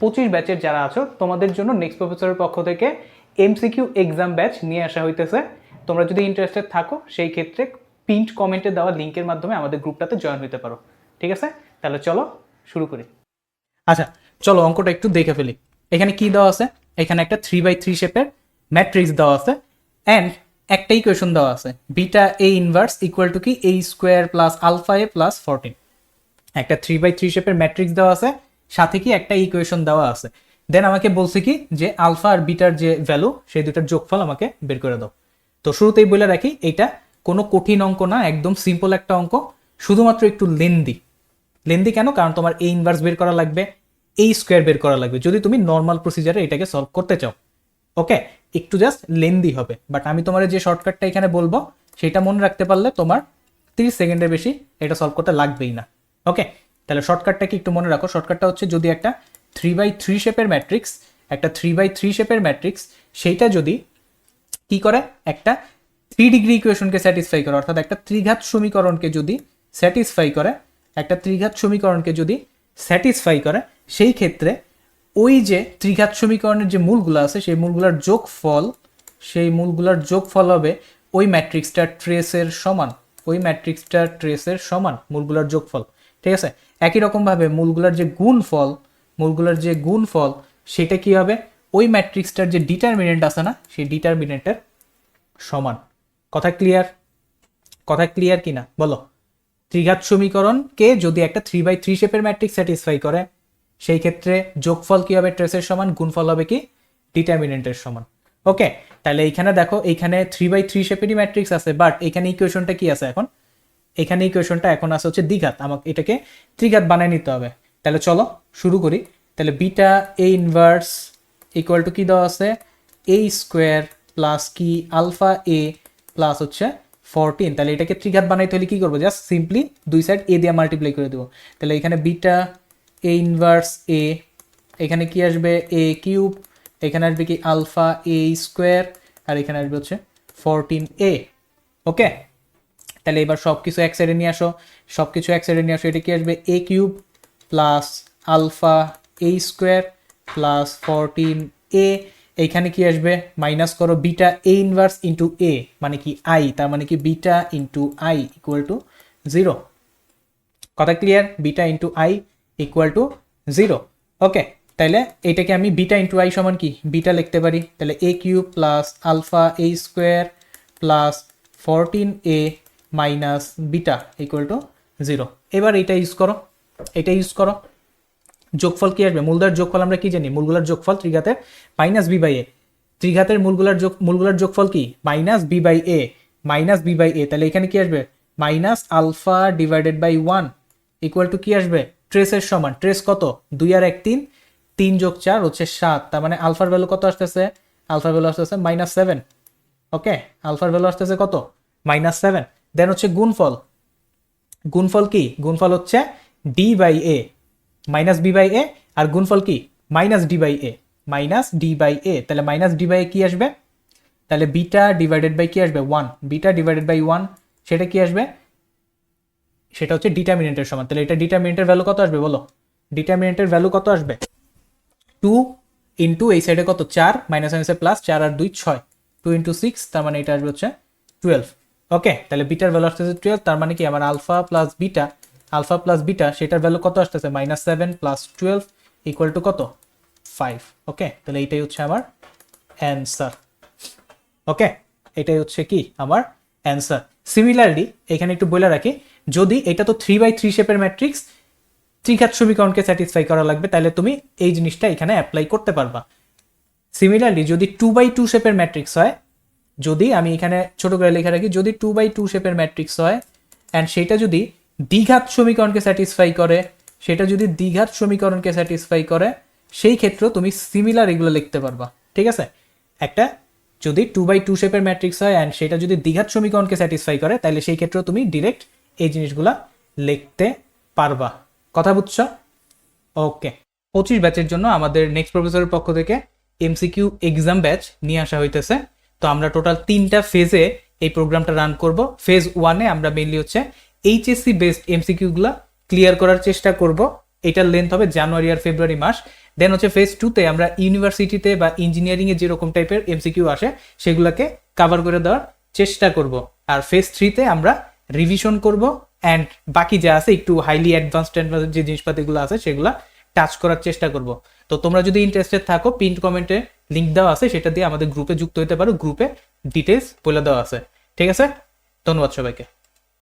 পঁচিশ ব্যাচের যারা আছো, তোমাদের জন্য নেক্সট প্রফেসরের পক্ষ থেকে এমসিকিউ এক্সাম ব্যাচ নিয়ে আসা হইতেছে। তোমরা যদি ইন্টারেস্টেড থাকো, সেই ক্ষেত্রে পিন্ট কমেন্টে দেওয়া লিঙ্কের মাধ্যমে আমাদের গ্রুপটাতে জয়েন হতে পারো। ঠিক আছে? তাহলে চলো, শুরু করি। আচ্ছা চলো অঙ্কটা একটু দেখে ফেলি। এখানে কি দেওয়া আছে? এখানে একটা থ্রি বাই থ্রি শেপের ম্যাট্রিক্স দেওয়া আছে অ্যান্ড একটা ইকুয়েশন দেওয়া আছে। Beta A inverse equal to কি? A square plus alpha A plus fourteen একটা থ্রি বাই থ্রি শেপের ম্যাট্রিক্স দেওয়া আছে সাথে কি একটা ইকুয়েশন দেওয়া আছে। দেন আমাকে বলছে কি যে আলফা আর বিটার যে ভ্যালু সেই দুটার যোগফল আমাকে বের করে দাও। তো শুরুতেই বলে রাখি এটা কোনো কঠিন অঙ্ক না, একদম সিম্পল একটা অঙ্ক। শুধুমাত্র একটু লেন্দি লেন্দি কেন? কারণ তোমার এই ইনভার্স বের করা লাগবে এই স্কোয়ার বের করা লাগবে। যদি তুমি নর্মাল প্রসিজারে এটাকে সলভ করতে চাও। ওকে একটু জাস্ট লেন্দি হবে। বাট আমি তোমার যে শর্টকাটটা এখানে বলব, সেটা মনে রাখতে পারলে তোমার তিরিশ সেকেন্ডের বেশি এটা সলভ করতে লাগবেই না। ওকে তাহলে শর্টকাটটা কি একটু মনে রাখো শর্টকাটটা হচ্ছে যদি একটা থ্রি বাই থ্রি শেপের ম্যাট্রিক্স একটা থ্রি বাই থ্রি শেপের ম্যাট্রিক্স সেইটা যদি কি করে? একটা থ্রি ডিগ্রি ইকুয়েশনকে স্যাটিসফাই করে, অর্থাৎ একটা ত্রিঘাত সমীকরণকে যদি স্যাটিসফাই করে, একটা ত্রিঘাত সমীকরণকে যদি স্যাটিসফাই করে, সেই ক্ষেত্রে ওই যে ত্রিঘাত সমীকরণের যে মূলগুলো আছে, সেই মূলগুলোর যোগফল, সেই মূলগুলোর যোগফল হবে ওই ম্যাট্রিক্সটার ট্রেসের সমান, ওই ম্যাট্রিক্সটার ট্রেসের সমান মূলগুলোর যোগফল, ঠিক আছে? একই রকমভাবে মূলগুলোর যে গুণফল মূলগুলোর যে গুণফল সেটা কি হবে? ওই ম্যাট্রিক্সটার যে ডিটারমিনেন্ট আছে না, সেই ডিটারমিনেন্টের সমান। কথা ক্লিয়ার কথা ক্লিয়ার কি না বলো। ত্রিঘাত সমীকরণকে যদি একটা থ্রি বাই থ্রি শেপের ম্যাট্রিক্স স্যাটিসফাই করে, সেই ক্ষেত্রে যোগফল কি হবে? ট্রেসের সমান। গুণফল হবে কি? ডিটারমিনেন্টের সমান। ওকে তাহলে এইখানে দেখো, এইখানে থ্রি বাই থ্রি শেপেরই ম্যাট্রিক্স আছে বাট এখানে ইকুয়েশনটা কি আছে এখন? এখানে ইকুয়েশনটা এখন আছে হচ্ছে দ্বিঘাত। আমাকে এটাকে ত্রিঘাত বানায় নিতে হবে। তাহলে চলো শুরু করি। তাহলে beta A inverse equal to কি দেওয়া আছে? এ স্কোয়ার প্লাস কি? আলফা এ প্লাস হচ্ছে ফোরটিন তাহলে এটাকে ত্রিঘাত বানাইতে হলে কি করব? জাস্ট সিম্পলি দুই সাইড এ দিয়ে মাল্টিপ্লাই করে দেবো। তাহলে এখানে বিটা এ ইনভার্স এ এখানে কি আসবে? এ কিউব এখানে আসবে কি? আলফা এ স্কোয়ার আর এখানে আসবে হচ্ছে ফোরটিন এ ওকে তাহলে এবার সব কিছু এক সাইডে নিয়ে আসো। সব কিছু এক সাইডে নিয়ে আসো, এটা কি আসবে? A cube plus alpha A square plus fourteen A এইখানে কি আসবে? মাইনাস করো beta A inverse into A মানে কি আই তার মানে কি beta into I equal to zero কথা clear beta into I equal to zero okay তাইলে এটাকে আমি বিটা ইন্টু আই সমান কি? বিটা লিখতে পারি। তাহলে A cube plus alpha A square plus fourteen A minus beta equal to zero এবার এটা ইউজ করো, এটা ইউজ করো। যোগফল কি আসবে? মূলদার যোগফল আমরা কি জানি? মূলগুলার যোগফল ত্রিঘাতের মাইনাস বি বাই এ ত্রিঘাতের মূলগুলার যোগ, মূলগুলার যোগফল কি? Minus B by A minus B by A তাহলে এখানে কি আসবে? Minus alpha divided by one equal to কি আসবে? ট্রেসের সমান। ট্রেস কত? দুই আর এক, তিন। তিন যোগ চার হচ্ছে সাত। তার মানে আলফার ভ্যালু কত আসতেছে? আলফার ভ্যালু আসতেছে মাইনাস সেভেন ওকে আলফার ভ্যালু আসতেছে কত? মাইনাস সেভেন দেন হচ্ছে গুণফল। গুণফল কি? গুণফল হচ্ছে D by A minus B by A আর গুণফল কি? Minus D by A minus D by A তাহলে মাইনাস ডি বাই এ কি আসবে? তাহলে বিটা ডিভাইডেড বাই কি আসবে? One beta divided by one সেটা কি আসবে? সেটা হচ্ছে ডিটারমিনেন্টের সমান। তাহলে এটা ডিটারমিনেন্টের ভ্যালু কত আসবে বলো? ডিটারমিনেন্টের ভ্যালু কত আসবে? টু ইন্টু এই সাইডে কত? চার মাইনাস মাইনাসে প্লাস চার আর দুই, ছয়। টু ইন্টু সিক্স তার মানে এটা আসবে হচ্ছে টুয়েলভ ওকে তাহলে বিটার ভ্যালু আসতেছে টুয়েলভ তার মানে কি আমার alpha plus beta alpha plus beta সেটার ভ্যালু কত আসতেছে? Minus seven plus twelve equal to কত? ফাইভ ওকে তাহলে এইটাই হচ্ছে আমার অ্যান্সার ওকে এটাই হচ্ছে কি? আমার অ্যান্সার সিমিলারলি এখানে একটু বলে রাখি, যদি এটা তো থ্রি বাই থ্রি শেপের ম্যাট্রিক্স ত্রিঘাত সমীকরণকে স্যাটিসফাই করা লাগবে, তাহলে তুমি এই জিনিসটা এখানে অ্যাপ্লাই করতে পারবা। সিমিলারলি যদি টু বাই টু শেপের ম্যাট্রিক্স হয় যদি আমি এখানে ছোট করে লেখা রাখি, যদি টু বাই টু শেপের ম্যাট্রিক্স হয় অ্যান্ড সেটা যদি দ্বিঘাত সমীকরণকে স্যাটিসফাই করে, সেটা যদি দ্বিঘাত সমীকরণকে স্যাটিসফাই করে, সেই ক্ষেত্রে তুমি সিমিলার এগুলো লিখতে পারবা, ঠিক আছে? একটা, যদি টু বাই টু শেপের ম্যাট্রিক্স হয় অ্যান্ড সেটা যদি দ্বিঘাত সমীকরণকে স্যাটিসফাই করে তাহলে সেই ক্ষেত্রেও তুমি ডিরেক্ট এই জিনিসগুলা লিখতে পারবা। কথা বুঝছ? ওকে পঁচিশ ব্যাচের জন্য আমাদের নেক্সট প্রফেসরের পক্ষ থেকে এমসিকিউ এক্সাম ব্যাচ নিয়ে আসা হইতেছে। তো আমরা টোটাল তিনটা ফেজে এই প্রোগ্রামটা রান করব। ফেজ ওয়ানে আমরা মেনলি হচ্ছে এইচএসসি বেসড এমসিকিউগুলা ক্লিয়ার করার চেষ্টা করব। এটার লেন্থ হবে জানুয়ারি আর ফেব্রুয়ারি মাস। দেন হচ্ছে ফেজ টুতে আমরা ইউনিভার্সিটিতে বা ইঞ্জিনিয়ারিংয়ে যেরকম টাইপের এমসিকিউ আসে, সেগুলোকে কাভার করে দেওয়ার চেষ্টা করব। আর ফেজ থ্রিতে আমরা রিভিশন করব অ্যান্ড বাকি যা আছে, একটু হাইলি অ্যাডভান্সড যে জিনিসপাতিগুলো আছে, সেগুলো টাচ করার চেষ্টা করব। তো তোমরা যদি ইন্টারেস্টেড থাকো পিন কমেন্টে লিঙ্ক দেওয়া আছে, সেটা দিয়ে আমাদের গ্রুপে যুক্ত হতে পারো। গ্রুপে ডিটেলস বলে দেওয়া আছে। ঠিক আছে? ধন্যবাদ সবাইকে।